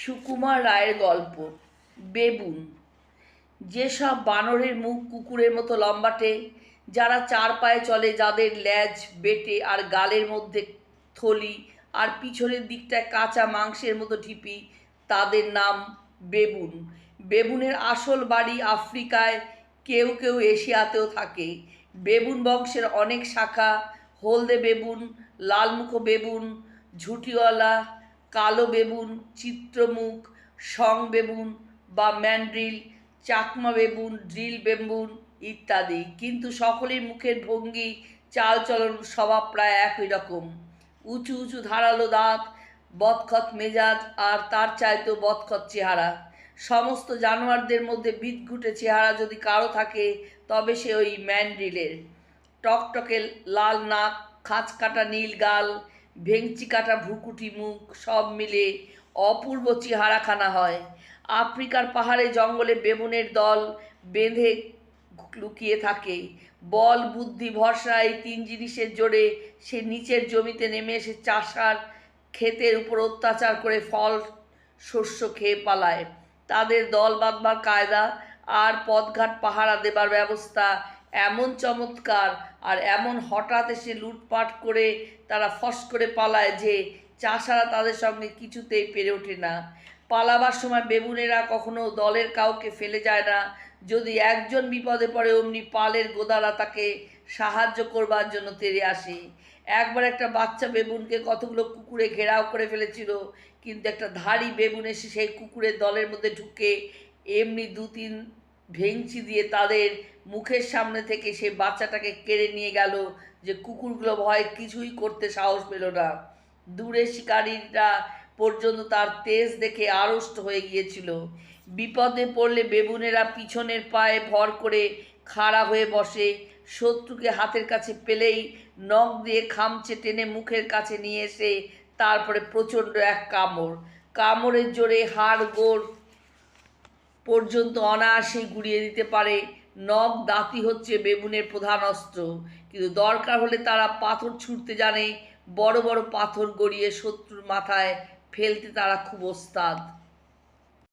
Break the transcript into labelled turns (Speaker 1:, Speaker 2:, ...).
Speaker 1: সুকুমার রায়ের গল্প, বেবুন। যেসব বানরের মুখ কুকুরের মতো লম্বাটে, যারা চার পায়ে চলে যাদের ল্যাজ বেটে আর গালের মধ্যে থলি আর পিছনের দিকটায় কাঁচা মাংসের মতো ঢিপি, তাদের নাম বেবুন। বেবুনের আসল বাড়ি আফ্রিকায় কেউ কেউ এশিয়াতেও থাকে। বেবুন বংশের অনেক শাখা, হলদে বেবুন, লালমুখো বেবুন, ঝুটিওয়ালা কালো বেবুন চিত্রমুখ, সং বেবুন বা mandrill, Chakma baboon drill baboon ইত্যাদি। কিন্তু সকলের মুখের ভঙ্গি, চালচলন স্বভাব প্রায় একই রকম। উঁচু উঁচু ধারালো দাঁত, বদখত মেজাজ আর তার চাইতেও বদখত চেহারা। সমস্ত জানোয়ারদের মধ্যে বিদঘুটে চেহারা যদি কারও থাকে, তবে সে ওই ম্যান্ড্রিলের। টকটকে লাল নাক খাঁচ কাটা নীল গাল ভেংচি কাটা ভ্রুকুটি মুখ সব মিলে অপূর্ব চেহারাখানা হয়। আফ্রিকার পাহাড়ে জঙ্গলে বেবুনের দল বেঁধে লুকিয়ে থাকে। বল, বুদ্ধি, ভরসা, এই তিন জিনিসের জোরে সে নিচের জমিতে নেমে এসে চাষার ক্ষেতের উপর অত্যাচার করে ফল, শস্য খেয়ে পালায়। তাদের দল বাঁধবার কায়দা আর পথঘাট পাহারা দেবার ব্যবস্থা এমন চমৎকার আর এমন হঠাৎ এসে লুটপাট করে তারা ফস করে পালায় যে চাষারা তাদের সঙ্গে কিছুতেই পেরে ওঠে না। পালাবার সময় বেবুনেরা কখনো দলের কাউকে ফেলে যায় না। যদি একজন বিপদে পড়ে, অমনি পালের গোদারা তাকে সাহায্য করবার জন্য তেড়ে আসে। একবার একটা বাচ্চা বেবুনকে কতগুলো কুকুরে ঘেরাও করে ফেলেছিল, কিন্তু একটা ধাড়ি বেবুন এসে সেই কুকুরের দলের মধ্যে ঢুকে এমনি দু তিন ভেংচি দিয়ে তাদের মুখের সামনে থেকে সে বাচ্চাটাকে কেড়ে নিয়ে গেল যে কুকুরগুলো ভয় কিছুই করতে সাহস পেল না। দূরে শিকারীরা পর্যন্ত তার তেজ দেখে আড়ষ্ট হয়ে গিয়েছিল। বিপদে পড়লে বেবুনেরা পিছনের পায়ে ভর করে খাড়া হয়ে বসে। শত্রুকে হাতের কাছে পেলেই নখ দিয়ে খামচে টেনে মুখের কাছে নিয়ে এসে তারপরে প্রচণ্ড এক কামড়। কামড়ের জোরে হাড় গোড় পর্যন্ত অনায়াসেই গুড়িয়ে দিতে পারে। নখ দাঁতি হচ্ছে বেবুনের প্রধান অস্ত্র। কিন্তু দরকার হলে তারা পাথর ছুঁড়তে জানে। বড় বড় পাথর গড়িয়ে শত্রুর মাথায় ফেলতে তারা খুব ওস্তাদ।